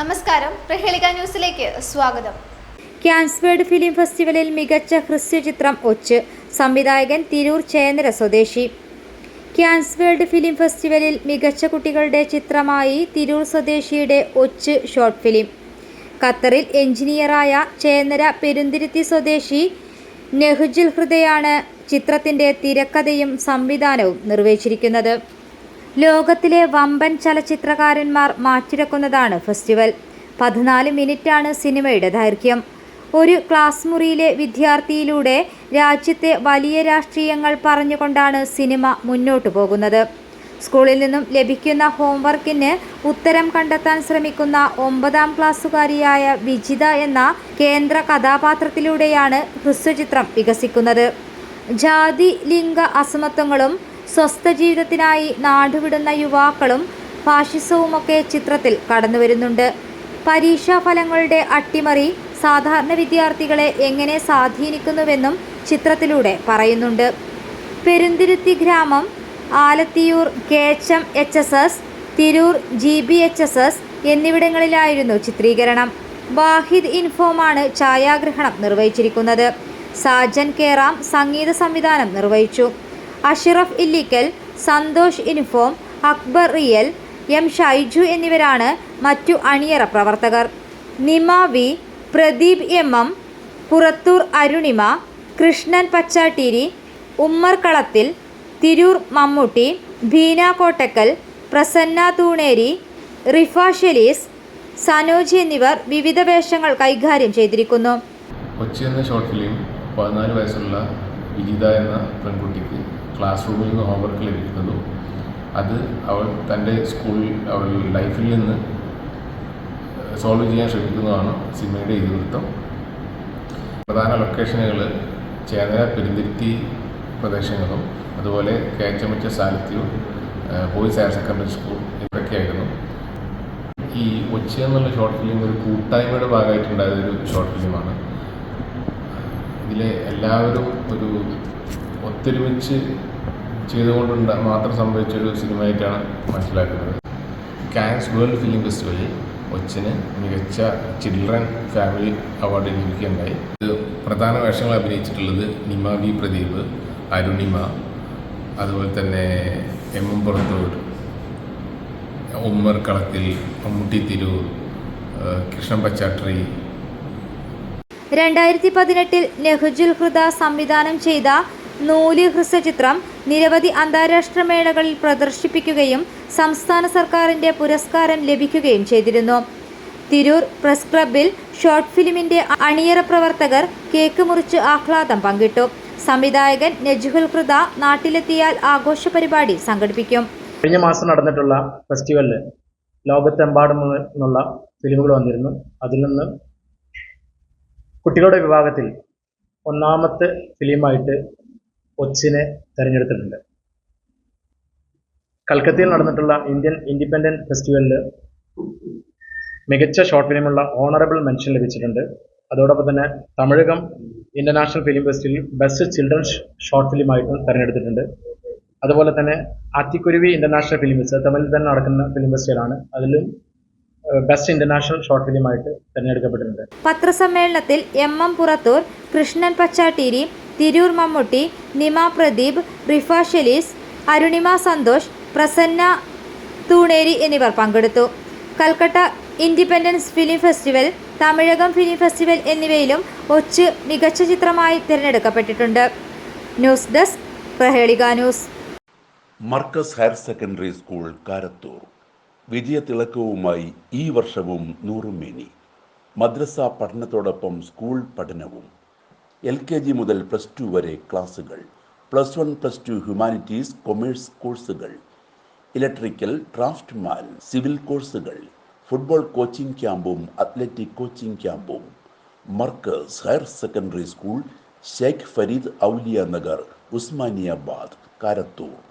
നമസ്കാരം. പ്രഹേളിക ന്യൂസിലേക്ക് സ്വാഗതം. ക്യാൻസ്ബേർഡ് ഫിലിം ഫെസ്റ്റിവലിൽ മികച്ച ഹ്രസ്വചിത്രം ഒച്ച് സംവിധായകൻ തിരൂർ ചേന്ദ്ര സ്വദേശി. ക്യാൻസ്ബേർഡ് ഫിലിം ഫെസ്റ്റിവലിൽ മികച്ച കുട്ടികളുടെ ചിത്രമായി തിരൂർ സ്വദേശിയുടെ ഒച്ച് ഷോർട്ട് ഫിലിം. ഖത്തറിൽ എഞ്ചിനീയറായ ചേന്നര പെരുന്തിരുത്തി സ്വദേശി നെഹുജുൽ ഹൃദയാണ് ചിത്രത്തിന്റെ തിരക്കഥയും സംവിധാനവും നിർവഹിച്ചിരിക്കുന്നത്. ലോകത്തിലെ വമ്പൻ ചലച്ചിത്രകാരന്മാർ മാറ്റിരക്കുന്നതാണ് ഫെസ്റ്റിവൽ. പതിനാല് മിനിറ്റാണ് സിനിമയുടെ ദൈർഘ്യം. ഒരു ക്ലാസ് മുറിയിലെ വിദ്യാർത്ഥിയിലൂടെ രാജ്യത്തെ വലിയ രാഷ്ട്രീയങ്ങൾ പറഞ്ഞുകൊണ്ടാണ് സിനിമ മുന്നോട്ടു പോകുന്നത്. സ്കൂളിൽ നിന്നും ലഭിക്കുന്ന ഹോംവർക്കിന് ഉത്തരം കണ്ടെത്താൻ ശ്രമിക്കുന്ന ഒമ്പതാം ക്ലാസ്സുകാരിയായ വിജിത എന്ന കേന്ദ്ര കഥാപാത്രത്തിലൂടെയാണ് ഹ്രസ്വചിത്രം വികസിക്കുന്നത്. ജാതി ലിംഗ അസമത്വങ്ങളും സ്വസ്ഥ ജീവിതത്തിനായി നാടുവിടുന്ന യുവാക്കളും ഫാഷിസവുമൊക്കെ ചിത്രത്തിൽ കടന്നുവരുന്നുണ്ട്. പരീക്ഷാ ഫലങ്ങളുടെ അട്ടിമറി സാധാരണ വിദ്യാർത്ഥികളെ എങ്ങനെ സ്വാധീനിക്കുന്നുവെന്നും ചിത്രത്തിലൂടെ പറയുന്നുണ്ട്. പെരുന്തിരുത്തി ഗ്രാമം Alathiyur കേച്ചം H S S Tirur G B H S S എന്നിവിടങ്ങളിലായിരുന്നു ചിത്രീകരണം. വാഹിദ് ഇൻഫോമാണ് ഛായാഗ്രഹണം നിർവഹിച്ചിരിക്കുന്നത്. സാജൻ കേറാം സംഗീത സംവിധാനം നിർവഹിച്ചു. അഷിറഫ് ഇല്ലിക്കൽ സന്തോഷ് ഇൻഫോം അക്ബർ റിയൽ എം ഷൈജു എന്നിവരാണ് മറ്റു അണിയറ പ്രവർത്തകർ. Nima V Pradeep M M Purathur Arunima Krishnan Pachattiri Ummer Kalathil Tirur Mammootty Beena Kottakkal Prasanna Thooneri Rifa Shelees Sanoj എന്നിവർ വിവിധ വേഷങ്ങൾ കൈകാര്യം ചെയ്തിരിക്കുന്നു. കൊച്ചി എന്ന ഷോർട്ട് ഫിലിം പതിനാല് വയസ്സുള്ള വിജിത എന്ന പെൺകുട്ടിക്ക് ക്ലാസ് റൂമിൽ നിന്ന് ഹോംവർക്ക് ലഭിക്കുന്നതും അത് അവൾ തന്റെ സ്കൂൾ അവൾ ലൈഫിൽ നിന്ന് സോൾവ് ചെയ്യാൻ ശ്രമിക്കുന്നതാണ് സിനിമയുടെ ഇതിവൃത്തം. പ്രധാന ലൊക്കേഷനുകൾ ചേതന പെരുന്തിരുത്തി പ്രദേശങ്ങളും അതുപോലെ കേച്ചമിച്ച സാഹിത്യവും ബോയ്സ് ഹയർ സെക്കൻഡറി സ്കൂൾ ഇതൊക്കെയായിരുന്നു ഈ ഒച്ച എന്നുള്ള ഷോർട്ട് ഫിലിം ഒരു കൂട്ടായ്മയുടെ ഭാഗമായിട്ടുണ്ടായ ഒരു ഷോർട്ട് ഫിലിമാണ് ഇതിലെ എല്ലാവരും ഒരു ഒത്തൊരുമിച്ച് ചെയ്തുകൊണ്ട് മാത്രം സംഭവിച്ചൊരു സിനിമയായിട്ടാണ് മനസ്സിലാക്കുന്നത്. കാൻസ് വേൾഡ് ഫിലിം ഫെസ്റ്റിവലിൽ ഒച്ചിന് മികച്ച ചിൽഡ്രൻ ഫാമിലി അവാർഡ് ലഭിക്കുകയുണ്ടായി. ഇത് പ്രധാന വേഷങ്ങൾ അഭിനയിച്ചിട്ടുള്ളത് നിമ വി പ്രദീപ് അരുണിമ അതുപോലെ തന്നെ എം എം പുറത്തൂർ ഉമ്മർ കളത്തിൽ മമ്മൂട്ടി തിരൂർ കൃഷ്ണൻ പച്ചാട്രി. രണ്ടായിരത്തി പതിനെട്ടിൽ നെഹുജുൽ ഹൃദ സംവിധാനം ചെയ്ത നൂൽ ഹ്രസ്വചിത്രം നിരവധി അന്താരാഷ്ട്ര മേളകളിൽ പ്രദർശിപ്പിക്കുകയും സംസ്ഥാന സർക്കാരിന്റെ പുരസ്കാരം ലഭിക്കുകയും ചെയ്തിരുന്നു. തിരൂർ പ്രസ് ക്ലബിൽ ഷോർട്ട് ഫിലിമിന്റെ അണിയറ പ്രവർത്തകർ കേക്ക് മുറിച്ച് ആഹ്ലാദം പങ്കിട്ടു. സംവിധായകൻ നജുഹുൽ ഹൃദ നാട്ടിലെത്തിയാൽ ആഘോഷ പരിപാടി സംഘടിപ്പിക്കും. കഴിഞ്ഞ മാസം നടന്നിട്ടുള്ള ഫെസ്റ്റിവലിൽ ലോകത്തെമ്പാടും നിന്നുള്ള ഫിലിമുകൾ വന്നിരുന്നു. അതിൽ നിന്ന് കുട്ടികളുടെ വിഭാഗത്തിൽ ഒന്നാമത്തെ ഫിലിമായിട്ട് ഒച്ചിനെ തിരഞ്ഞെടുത്തിട്ടുണ്ട്. കൽക്കത്തയിൽ നടന്നിട്ടുള്ള ഇന്ത്യൻ ഇൻഡിപെൻഡന്റ് ഫെസ്റ്റിവലിൽ മികച്ച ഷോർട്ട് ഫിലിമുള്ള ഓണറബിൾ മെൻഷൻ ലഭിച്ചിട്ടുണ്ട്. അതോടൊപ്പം തന്നെ തമിഴകം ഇന്റർനാഷണൽ ഫിലിം ഫെസ്റ്റിവലിൽ ബെസ്റ്റ് ചിൽഡ്രൻസ് ഷോർട്ട് ഫിലിമായിട്ടും തിരഞ്ഞെടുത്തിട്ടുണ്ട്. അതുപോലെ തന്നെ അത്തിക്കുരുവി ഇന്റർനാഷണൽ ഫിലിം ഫെസ്റ്റിവൽ തമിഴിൽ തന്നെ നടക്കുന്ന ഫിലിം ഫെസ്റ്റിവലാണ് അതിലും ബെസ്റ്റ് ഇന്റർനാഷണൽ ഷോർട്ട് ഫിലിമായിട്ട് തിരഞ്ഞെടുക്കപ്പെട്ടിട്ടുണ്ട്. പത്രസമ്മേളനത്തിൽ എം എം പുറത്തൂർ കൃഷ്ണൻ പച്ചാട്ടീരി തിരൂർ മമ്മൂട്ടി നിമ പ്രദീപ് റിഫ ഷെലീസ് അരുണിമ സന്തോഷ് പ്രസന്ന തൂണേരി എന്നിവർ പങ്കെടുത്തു. Calcutta independence film festival Thamizhakam film festival എന്നിവയിലും ഒച്ച് മികച്ച ചിത്രമായി തിരഞ്ഞെടുക്കപ്പെട്ടിട്ടുണ്ട്. News desk news. Markaz higher secondary school Karathur. വിജയതിളക്കവുമായി ഈ വർഷവും നൂറുമേനി മദ്രസ പഠനത്തോടൊപ്പം സ്കൂൾ പഠനവും. എൽ കെ ജി മുതൽ പ്ലസ് ടു വരെ ക്ലാസുകൾ plus one plus two humanities commerce കോഴ്സുകൾ. ഇലക്ട്രിക്കൽ ഡ്രാഫ്റ്റ്മാൻ സിവിൽ കോഴ്സുകൾ. ഫുട്ബോൾ കോച്ചിംഗ് ക്യാമ്പും അത്ലറ്റിക് കോച്ചിംഗ് ക്യാമ്പും. Markaz higher secondary school Sheikh Farid Auliya Nagar Usmaniyabad Karathur.